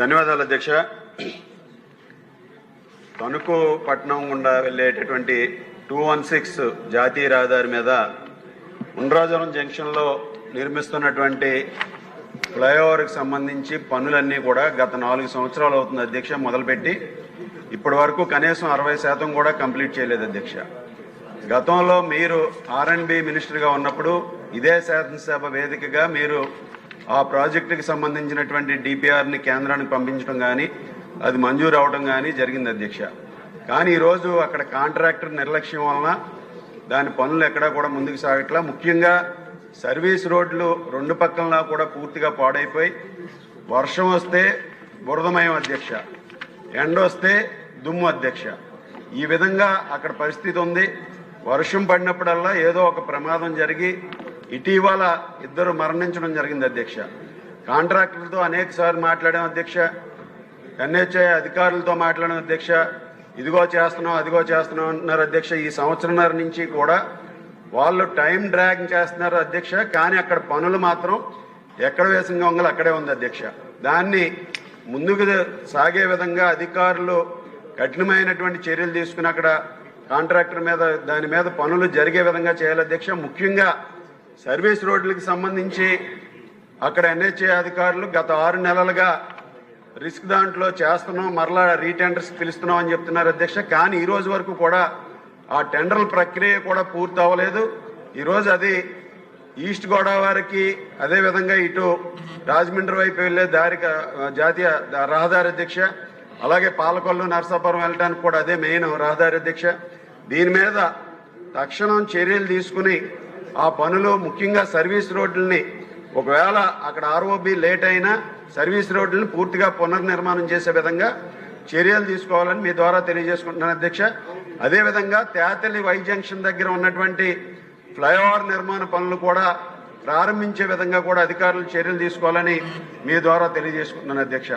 ధన్యవాదాలు అధ్యక్ష. తణుకు పట్టణం గుండా వెళ్ళేటటువంటి టూ వన్ సిక్స్ జాతీయ రహదారి మీద ఉండ్రాజవరం జంక్షన్లో నిర్మిస్తున్నటువంటి ఫ్లైఓవర్కి సంబంధించి పనులన్నీ కూడా గత నాలుగు సంవత్సరాలు అవుతుంది అధ్యక్ష మొదలుపెట్టి. ఇప్పటి వరకు కనీసం అరవై శాతం కూడా కంప్లీట్ చేయలేదు అధ్యక్ష. గతంలో మీరు ఆర్ఎండ్బి మినిస్టర్గా ఉన్నప్పుడు ఇదే శాసనసభ వేదికగా మీరు ఆ ప్రాజెక్టుకి సంబంధించినటువంటి డిపిఆర్ని కేంద్రానికి పంపించడం కానీ అది మంజూరు అవడం కానీ జరిగింది అధ్యక్ష. కానీ ఈరోజు అక్కడ కాంట్రాక్టర్ నిర్లక్ష్యం వలన దాని పనులు ఎక్కడా కూడా ముందుకు సాగట్లా. ముఖ్యంగా సర్వీస్ రోడ్లు రెండు పక్కల కూడా పూర్తిగా పాడైపోయి వర్షం వస్తే బురదమయం అధ్యక్ష. ఎండ వస్తే దుమ్ము అధ్యక్ష. ఈ విధంగా అక్కడ పరిస్థితి ఉంది. వర్షం పడినప్పుడల్లా ఏదో ఒక ప్రమాదం జరిగి ఇటీవల ఇద్దరు మరణించడం జరిగింది అధ్యక్ష. కాంట్రాక్టర్లతో అనేక సార్లు మాట్లాడాం అధ్యక్ష. ఎన్హెచ్ఐ అధికారులతో మాట్లాడాం అధ్యక్ష. ఇదిగో చేస్తున్నాం అదిగో చేస్తున్నాం అంటున్నారు అధ్యక్ష. ఈ సంవత్సరంన్నర నుంచి కూడా వాళ్ళు టైం డ్రాగ్ చేస్తున్నారు అధ్యక్ష. కానీ అక్కడ పనులు మాత్రం ఎక్కడ వేసిన గొంగలు అక్కడే ఉంది అధ్యక్ష. దాన్ని ముందుకు సాగే విధంగా అధికారులు కఠినమైనటువంటి చర్యలు తీసుకుని అక్కడ కాంట్రాక్టర్ మీద దాని మీద పనులు జరిగే విధంగా చేయాలి అధ్యక్ష. ముఖ్యంగా సర్వీస్ రోడ్లకు సంబంధించి అక్కడ ఎన్హెచ్ఏ అధికారులు గత ఆరు నెలలుగా రిస్క్ దాంట్లో చేస్తున్నాం మరలా రీటెండర్స్ పిలుస్తున్నాం అని చెప్తున్నారు అధ్యక్ష. కానీ ఈ రోజు వరకు కూడా ఆ టెండర్ల ప్రక్రియ కూడా పూర్తి అవ్వలేదు. ఈరోజు అది ఈస్ట్ గోదావరికి అదే విధంగా ఇటు రాజమండ్రి వైపు వెళ్ళే దారి జాతీయ రహదారి అధ్యక్ష అలాగే పాలకొల్లు నరసాపురం వెళ్ళడానికి కూడా అదే మెయిన్ రహదారి అధ్యక్ష. దీని మీద తక్షణం చర్యలు తీసుకుని ఆ పనులు ముఖ్యంగా సర్వీస్ రోడ్లని. ఒకవేళ అక్కడ ఆర్ఓబి లేట్ అయినా సర్వీస్ రోడ్లను పూర్తిగా పునర్నిర్మాణం చేసే విధంగా చర్యలు తీసుకోవాలని మీ ద్వారా తెలియజేసుకుంటున్నాను అధ్యక్ష. అదేవిధంగా తేతలి వై జంక్షన్ దగ్గర ఉన్నటువంటి ఫ్లైఓవర్ నిర్మాణ పనులు కూడా ప్రారంభించే విధంగా కూడా అధికారులు చర్యలు తీసుకోవాలని మీ ద్వారా తెలియజేసుకుంటున్నాను అధ్యక్ష.